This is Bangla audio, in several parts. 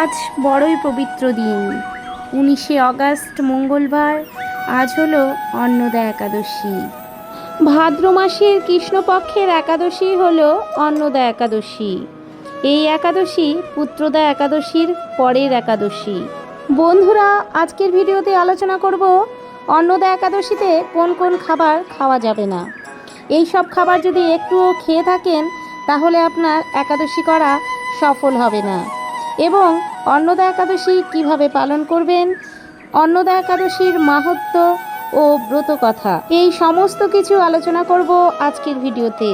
আজ বড়ই পবিত্র দিন। উনিশে অগাস্ট মঙ্গলবার, আজ হলো অন্নদা একাদশী। ভাদ্র মাসের কৃষ্ণপক্ষের একাদশী হলো অন্নদা একাদশী। এই একাদশী পুত্রদা একাদশীর পরের একাদশী। বন্ধুরা, আজকের ভিডিওতে আলোচনা করব অন্নদা একাদশীতে কোন কোন খাবার খাওয়া যাবে না। এই সব খাবার যদি একটুও খেয়ে থাকেন, তাহলে আপনার একাদশী করা সফল হবে না। এবং অন্নদা একাদশী কীভাবে পালন করবেন? অন্নদা একাদশীর মাহাত্ম ও ব্রত কথা এই সমস্ত কিছু আলোচনা করব আজকের ভিডিওতে।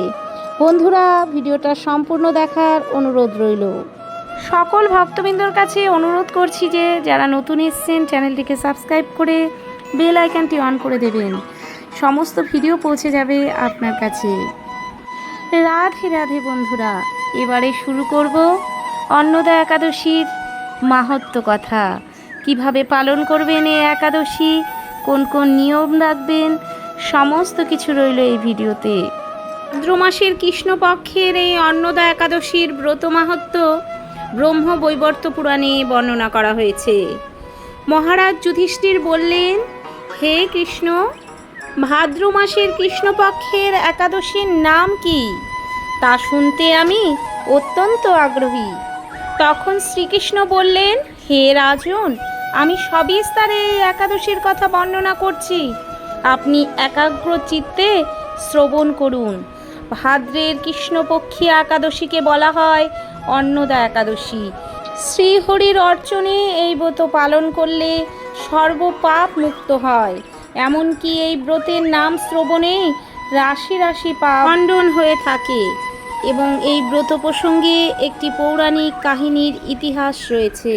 বন্ধুরা, ভিডিওটা সম্পূর্ণ দেখার অনুরোধ রইল। সকল ভক্তবৃন্দর কাছে অনুরোধ করছি যে, যারা নতুন এসছেন, চ্যানেলটিকে সাবস্ক্রাইব করে বেল আইকনটি অন করে দেবেন। সমস্ত ভিডিও পৌঁছে যাবে আপনার কাছে। রাধে রাধে বন্ধুরা। এবারে শুরু করব অন্নদা একাদশীর মাহাত্ম কথা। কীভাবে পালন করবেন এই একাদশী? কোন কোন নিয়ম রাখবেন? সমস্ত কিছু রইল এই ভিডিওতে। ভাদ্র মাসের কৃষ্ণপক্ষের এই অন্নদা একাদশীর ব্রত মাহাত্ম ব্রহ্ম বৈবর্ত পুরাণে বর্ণনা করা হয়েছে। মহারাজ যুধিষ্ঠির বললেন, হে কৃষ্ণ ভাদ্র মাসের কৃষ্ণপক্ষের একাদশীর নাম কি? তা শুনতে আমি অত্যন্ত আগ্রহী। তখন শ্রীকৃষ্ণ বললেন, হে রাজন, আমি সবিস্তারে এই একাদশীর কথা বর্ণনা করছি। আপনি একাগ্র চিত্তে শ্রবণ করুন। ভাদ্রের কৃষ্ণপক্ষী একাদশীকে বলা হয় অন্নদা একাদশী। শ্রীহরির অর্চনে এই ব্রত পালন করলে সর্বপাপ মুক্ত হয়। এমনকি এই ব্রতের নাম শ্রবণেই রাশি রাশি পাপ খণ্ডন হয়ে থাকে। এবং এই ব্রত প্রসঙ্গে একটি পৌরাণিক কাহিনীর ইতিহাস রয়েছে।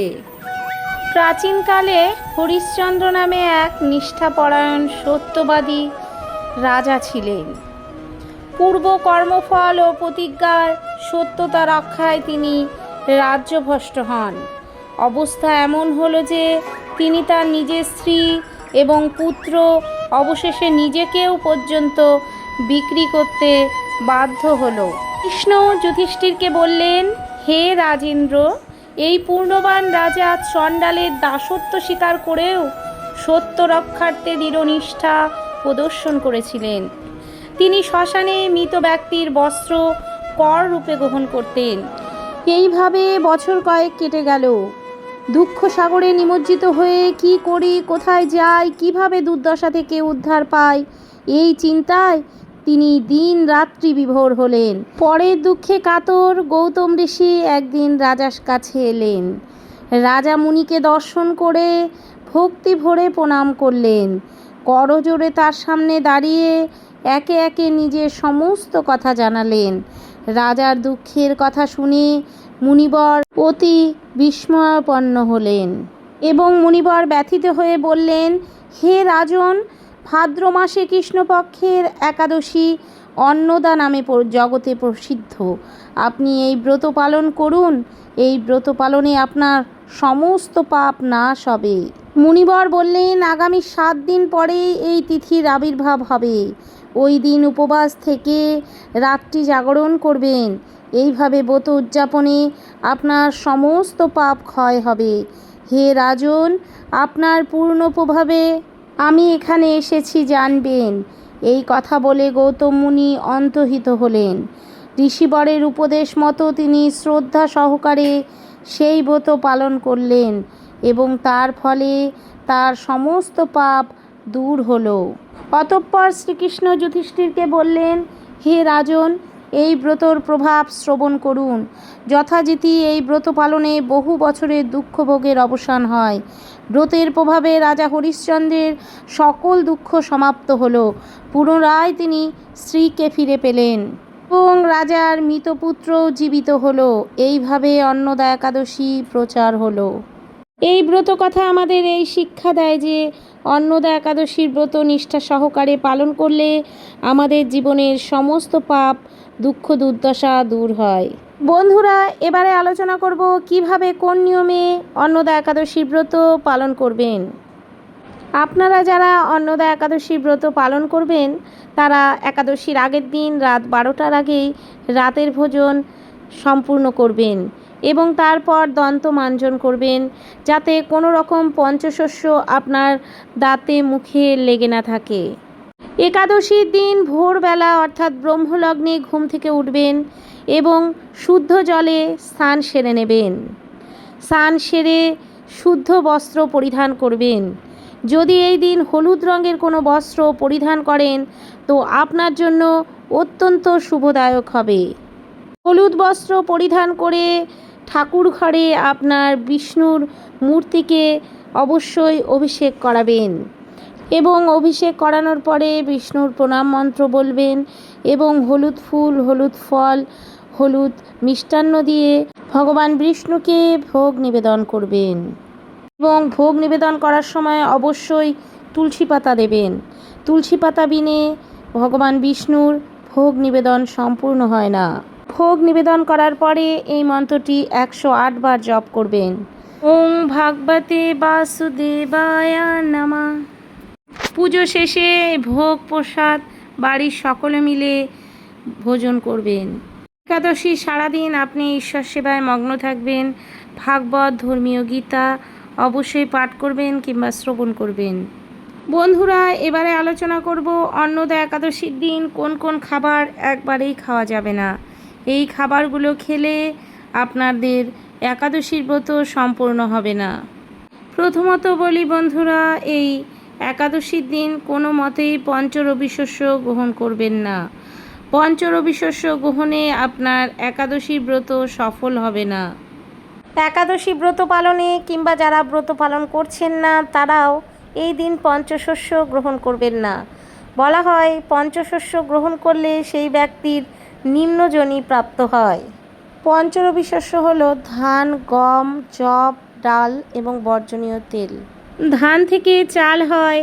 প্রাচীনকালে হরিশ্চন্দ্র নামে এক নিষ্ঠাপরায়ণ সত্যবাদী রাজা ছিলেন। পূর্ব কর্মফল ও প্রতিজ্ঞার সত্যতা রক্ষায় তিনি রাজ্যভ্রষ্ট হন। অবস্থা এমন হলো যে তিনি তার নিজের স্ত্রী এবং পুত্র অবশেষে নিজেকেও পর্যন্ত বিক্রি করতে বাধ্য হলো। কৃষ্ণ যুধিষ্ঠিরকে বললেন, হে রাজেন্দ্র, এই পূর্ণবান রাজা চণ্ডালের দাসত্ব স্বীকার করেও সত্য রক্ষার্থে দৃঢ়নিষ্ঠা প্রদর্শন করেছিলেন। তিনি শ্মশানে মৃত ব্যক্তির বস্ত্র কর রূপে গ্রহণ করতেন। এইভাবে বছর কয়েক কেটে গেল। দুঃখ সাগরে নিমজ্জিত হয়ে কি করি, কোথায় যাই, কীভাবে দুর্দশা থেকে উদ্ধার পাই, এই চিন্তায় তিনি দিন রাত্রি বিভোর হলেন। পরের দুঃখে কাতর গৌতম ঋষি একদিন রাজার কাছে এলেন। রাজা মুনিকে দর্শন করে ভক্তি ভরে প্রণাম করলেন। করজোরে তার সামনে দাঁড়িয়ে একে একে নিজের সমস্ত কথা জানালেন। রাজার দুঃখের কথা শুনে মুনিবর অতি বিস্ময়াপন্ন হলেন এবং মুনিবর ব্যথিত হয়ে বললেন, হে রাজন ভাদ্র মাসে কৃষ্ণপক্ষের একাদশী অন্নদা নামে জগতে প্রসিদ্ধ। আপনি এই ব্রত পালন করুন, এই ব্রত পালনে আপনার সমস্ত পাপ নাশ হবে। মুনিবর বললেন, আগামী সাত দিন পরে এই তিথির আবির্ভাব হবে। ওই দিন উপবাস থেকে রাত্রি জাগরণ করবেন। এইভাবে ব্রত উদযাপনে আপনার সমস্ত পাপ ক্ষয় হবে। হে রাজন, আপনার পূর্ণ প্রভাবে আমি এখানে এসেছি জানবেন। এই কথা বলে গৌতম মুনি অন্তহিত হলেন। ঋষিবরের উপদেশ মতো তিনি শ্রদ্ধা সহকারে সেই ব্রত পালন করলেন এবং তার ফলে তার সমস্ত পাপ দূর হলো। অতঃপর শ্রীকৃষ্ণ যুধিষ্ঠিরকে বললেন, হে রাজন এই ব্রতর প্রভাব শ্রবণ করুন। যথারীতি এই ব্রত পালনে বহু বছরের দুঃখ ভোগের অবসান হয়। ব্রতের প্রভাবে রাজা হরিশ্চন্দ্রের সকল দুঃখ সমাপ্ত হলো। পুনরায় তিনি স্ত্রীকে ফিরে পেলেন এবং রাজার মৃতপুত্রও জীবিত হল। এইভাবে অন্নদা একাদশী প্রচার হলো। এই ব্রত কথা আমাদের এই শিক্ষা দেয় যে, অন্নদা একাদশীর ব্রত নিষ্ঠা সহকারে পালন করলে আমাদের জীবনের সমস্ত পাপ দুঃখ দুর্দশা দূর হয়। বন্ধুরা, এবারে আলোচনা করব কীভাবে কোন নিয়মে অন্নদা একাদশী ব্রত পালন করবেন। আপনারা যারা অন্নদা একাদশী ব্রত পালন করবেন, তারা একাদশীর আগের দিন রাত বারোটার আগেই রাতের ভোজন সম্পূর্ণ করবেন এবং তারপর দন্ত মাঞ্জন করবেন, যাতে কোনো রকম পঞ্চশস্য আপনার দাঁতে, মুখে লেগে না থাকে। একাদশীর দিন ভোরবেলা অর্থাৎ ব্রহ্মলগ্নে ঘুম থেকে উঠবেন এবং শুদ্ধ জলে স্নান সেরে নেবেন। স্নান সেরে শুদ্ধ বস্ত্র পরিধান করবেন। যদি এই দিন হলুদ রঙের কোনো বস্ত্র পরিধান করেন, তো আপনার জন্য অত্যন্ত শুভদায়ক হবে। হলুদ বস্ত্র পরিধান করে ঠাকুর ঘরে আপনার বিষ্ণুর মূর্তিকে অবশ্যই অভিষেক করাবেন। এবং অভিষেক করানোর পরে বিষ্ণুর প্রণাম মন্ত্র বলবেন এবং হলুদ ফুল, হলুদ ফল, হলুদ মিষ্টান্ন দিয়ে ভগবান বিষ্ণুকে ভোগ নিবেদন করবেন। এবং ভোগ নিবেদন করার সময় অবশ্যই তুলসী পাতা দেবেন। তুলসী পাতা বিনে ভগবান বিষ্ণুর ভোগ নিবেদন সম্পূর্ণ হয় না। ভোগ নিবেদন করার পরে এই মন্ত্রটি একশো আট বার জপ করবেন। ওং ভাগবতে বাসুদেবায় নামা। পুজো শেষে ভোগ প্রসাদ বাড়ির সকলে মিলে ভোজন করবেন। একাদশী সারাদিন আপনি ঈশ্বর সেবায় মগ্ন থাকবেন, ভাগবত, ধর্মীয় গীতা অবশ্যই পাঠ করবেন কিংবা শ্রবণ করবেন। বন্ধুরা, এবারে আলোচনা করব অন্নদা একাদশীর দিন কোন কোন খাবার একবারেই খাওয়া যাবে না। এই খাবারগুলো খেলে আপনাদের একাদশীর ব্রত সম্পূর্ণ হবে না। প্রথমত বলি বন্ধুরা, এই একাদশীর দিন কোনো মতেই পঞ্চরবি শস্য গ্রহণ করবেন না। পঞ্চরবি শস্য গ্রহণে আপনার একাদশী ব্রত সফল হবে না। একাদশী ব্রত পালনে কিংবা যারা ব্রত পালন করছেন না, তারাও এই দিন পঞ্চশস্য গ্রহণ করবেন না। বলা হয়, পঞ্চশস্য গ্রহণ করলে সেই ব্যক্তির নিম্নজনী প্রাপ্ত হয়। পঞ্চরবি শস্য হল ধান, গম জব ডাল এবং বর্জনীয় তেল। ধান থেকে চাল হয়,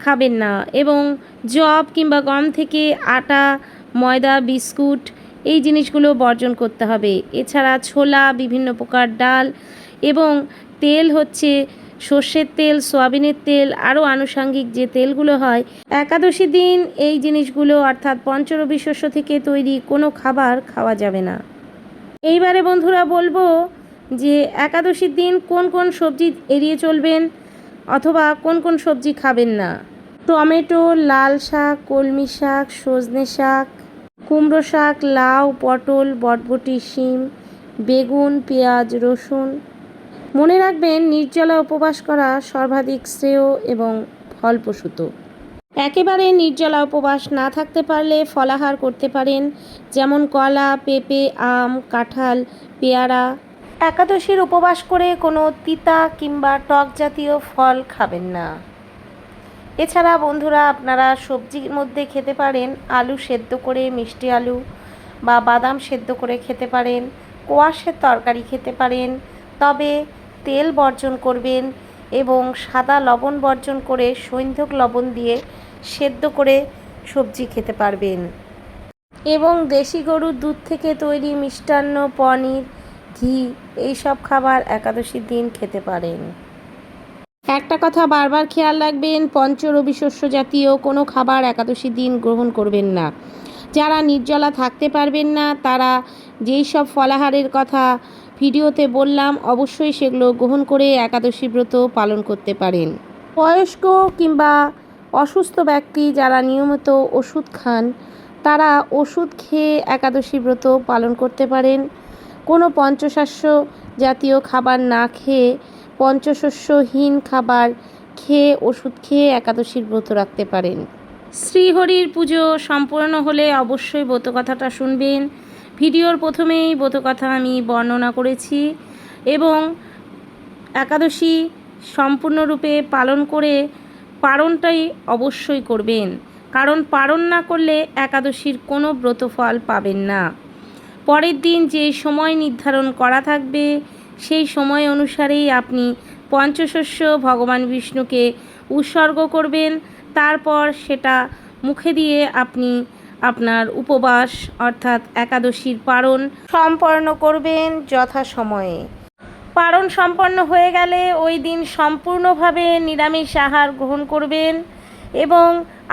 খাবেন না। এবং জব কিংবা গম থেকে আটা, ময়দা, বিস্কুট এই জিনিসগুলো বর্জন করতে হবে। এছাড়া ছোলা, বিভিন্ন প্রকার ডাল এবং তেল হচ্ছে সর্ষের তেল, সয়াবিনের তেল, আরও আনুষাঙ্গিক যে তেলগুলো হয়। একাদশী দিন এই জিনিসগুলো অর্থাৎ পঞ্চরবি শস্য থেকে তৈরি কোনো খাবার খাওয়া যাবে না। এইবারে বন্ধুরা বলব যে একাদশীর দিন কোন কোন সবজি এড়িয়ে চলবেন অথবা কোন কোন সবজি খাবেন না? টমেটো, লাল শাক, কলমি শাক, সজনে শাক, কুমড়ো শাক, লাউ, পটল, বটবটি, শিম, বেগুন, পেঁয়াজ, রসুন। মনে রাখবেন, নির্জলা উপবাস করা সর্বাধিক শ্রেয় এবং ফলপ্রসূত। একেবারে নির্জলা উপবাস না থাকতে পারলে ফলাহার করতে পারেন, যেমন কলা, পেঁপে, আম, কাঁঠাল, পেয়ারা একাদশীর উপবাস করে কোনো তিতা কিংবা টক জাতীয় ফল খাবেন না। এছাড়া বন্ধুরা, আপনারা সবজির মধ্যে খেতে পারেন আলু সেদ্ধ করে মিষ্টি আলু বা বাদাম সেদ্ধ করে খেতে পারেন, কোয়াশের তরকারি খেতে পারেন। তবে তেল বর্জন করবেন এবং সাদা লবণ বর্জন করে সৈন্ধক লবণ দিয়ে সেদ্ধ করে সবজি খেতে পারবেন। এবং দেশি গরুর দুধ থেকে তৈরি মিষ্টান্ন, পনির ঘি এইসব খাবার একাদশীর দিন খেতে পারেন। একটা কথা বারবার খেয়াল রাখবেন, পঞ্চরবি শস্য জাতীয় কোনো খাবার একাদশীর দিন গ্রহণ করবেন না। যারা নির্জলা থাকতে পারবেন না, তারা যেই সব ফলাহারের কথা ভিডিওতে বললাম, অবশ্যই সেগুলো গ্রহণ করে একাদশী ব্রত পালন করতে পারেন। বয়স্ক কিংবা অসুস্থ ব্যক্তি যারা নিয়মিত ওষুধ খান, তারা ওষুধ খেয়ে একাদশী ব্রত পালন করতে পারেন। কোনো পঞ্চশস্য জাতীয় খাবার না খেয়ে পঞ্চশস্যহীন খাবার খেয়ে ওষুধ খেয়ে একাদশীর ব্রত রাখতে পারেন। শ্রীহরির পুজো সম্পূর্ণ হলে অবশ্যই ব্রত কথাটা শুনবেন। ভিডিওর প্রথমেই ব্রত কথা আমি বর্ণনা করেছি এবং একাদশী সম্পূর্ণরূপে পালন করে পারণটাই অবশ্যই করবেন। কারণ পারণ না করলে একাদশীর কোনো ব্রতফল পাবেন না। পরের দিন যে সময় নির্ধারণ করা থাকবে, সেই সময় অনুসারেই আপনি পঞ্চশস্য ভগবান বিষ্ণুকে উৎসর্গ করবেন। তারপর সেটা মুখে দিয়ে আপনি আপনার উপবাস, অর্থাৎ একাদশীর পারণ সম্পন্ন করবেন যথাসময়ে। পারণ সম্পন্ন হয়ে গেলে ওই দিন সম্পূর্ণভাবে নিরামিষ আহার গ্রহণ করবেন এবং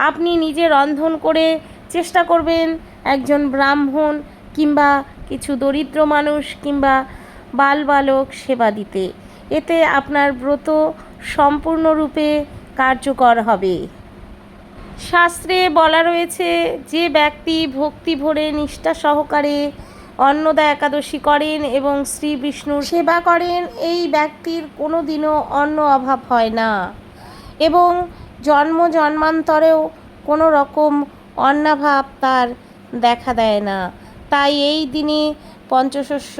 আপনি নিজে রন্ধন করে চেষ্টা করবেন একজন ব্রাহ্মণ কিংবা কিছু দরিদ্র মানুষ কিংবা বাল বালক সেবা দিতে। এতে আপনার ব্রত সম্পূর্ণরূপে কার্যকর হবে। শাস্ত্রে বলা রয়েছে, যে ব্যক্তি ভক্তি ভরে নিষ্ঠা সহকারে অন্নদা একাদশী করেন এবং শ্রী বিষ্ণুর সেবা করেন, এই ব্যক্তির কোনো দিনও অন্ন অভাব হয় না এবং জন্ম জন্মান্তরেও কোনো রকম অন্নাভাব তার দেখা দেয় না। তাই এই দিনে পঞ্চশস্য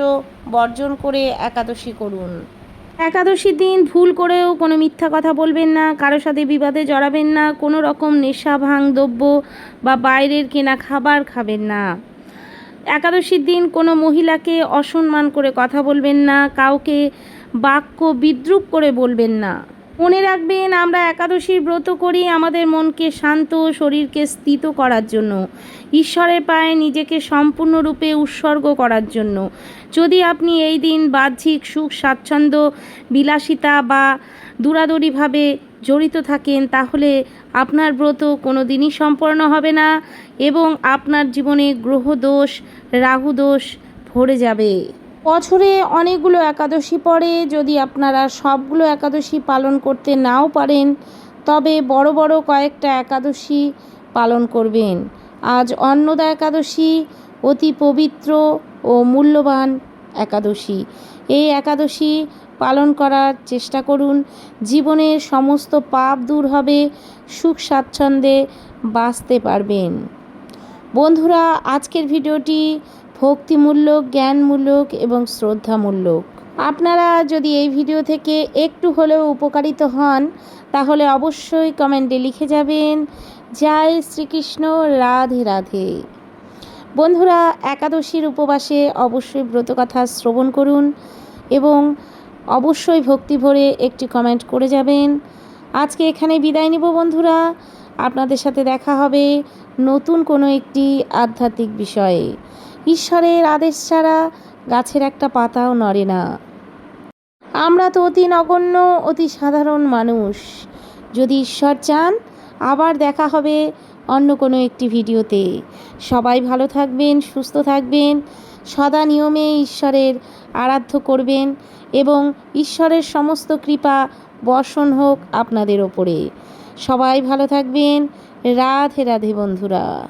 বর্জন করে একাদশী করুন। একাদশীর দিন ভুল করেও কোনো মিথ্যা কথা বলবেন না কারোর সাথে বিবাদে জড়াবেন না, কোনো রকম নেশা ভাঙ দ্রব্য বা বাইরের কেনা খাবার খাবেন না। একাদশীর দিন কোনো মহিলাকে অসম্মান করে কথা বলবেন না, কাউকে বাক্য বিদ্রুপ করে বলবেন না। মনে রাখবেন, আমরা একাদশীর ব্রত করি আমাদের মনকে শান্ত, শরীরকে স্থিত করার জন্য। ঈশ্বরের পায়ে নিজেকে সম্পূর্ণরূপে উৎসর্গ করার জন্য। যদি আপনি এই দিন বাহ্যিক সুখ, স্বাচ্ছন্দ্য, বিলাসিতা বা দূরাদূরিভাবে জড়িত থাকেন, তাহলে আপনার ব্রত কোনো দিনই সম্পন্ন হবে না এবং আপনার জীবনে গ্রহদোষ রাহুদোষ ভরে যাবে। বছরে অনেকগুলো একাদশী পড়ে, যদি আপনারা সবগুলো একাদশী পালন করতে নাও পারেন, তবে বড় বড় কয়েকটা একাদশী পালন করবেন। আজ অন্নদা একাদশী, অতি পবিত্র ও মূল্যবান একাদশী। এই একাদশী পালন করার চেষ্টা করুন। জীবনের সমস্ত পাপ দূর হবে, সুখ স্বাচ্ছন্দ্যে বাঁচতে পারবেন। বন্ধুরা, আজকের ভিডিওটি ভক্তিমূলক, জ্ঞানমূলক এবং শ্রদ্ধামূলক। আপনারা যদি এই ভিডিও থেকে একটু হলেও উপকারিত হন, তাহলে অবশ্যই কমেন্টে লিখে যাবেন, জয় শ্রীকৃষ্ণ, রাধে রাধে। বন্ধুরা, একাদশীর উপবাসে অবশ্যই ব্রতকথা শ্রবণ করুন এবং অবশ্যই ভক্তি ভরে একটি কমেন্ট করে যাবেন। আজকে এখানে বিদায় নেব বন্ধুরা। আপনাদের সাথে দেখা হবে নতুন কোনো একটি আধ্যাত্মিক বিষয়ে। ঈশ্বরের আদেশ ছাড়া গাছের একটা পাতাও নড়ে না। আমরা তো অতি নগণ্য, অতি সাধারণ মানুষ। যদি ঈশ্বর চান, আবার দেখা হবে অন্য কোনো একটি ভিডিওতে। সবাই ভালো থাকবেন, সুস্থ থাকবেন, সদা নিয়মে ঈশ্বরের আরাধ্য করবেন এবং ঈশ্বরের সমস্ত কৃপা বর্ষণ হোক আপনাদের ওপরে। সবাই ভালো থাকবেন। রাধে রাধে বন্ধুরা।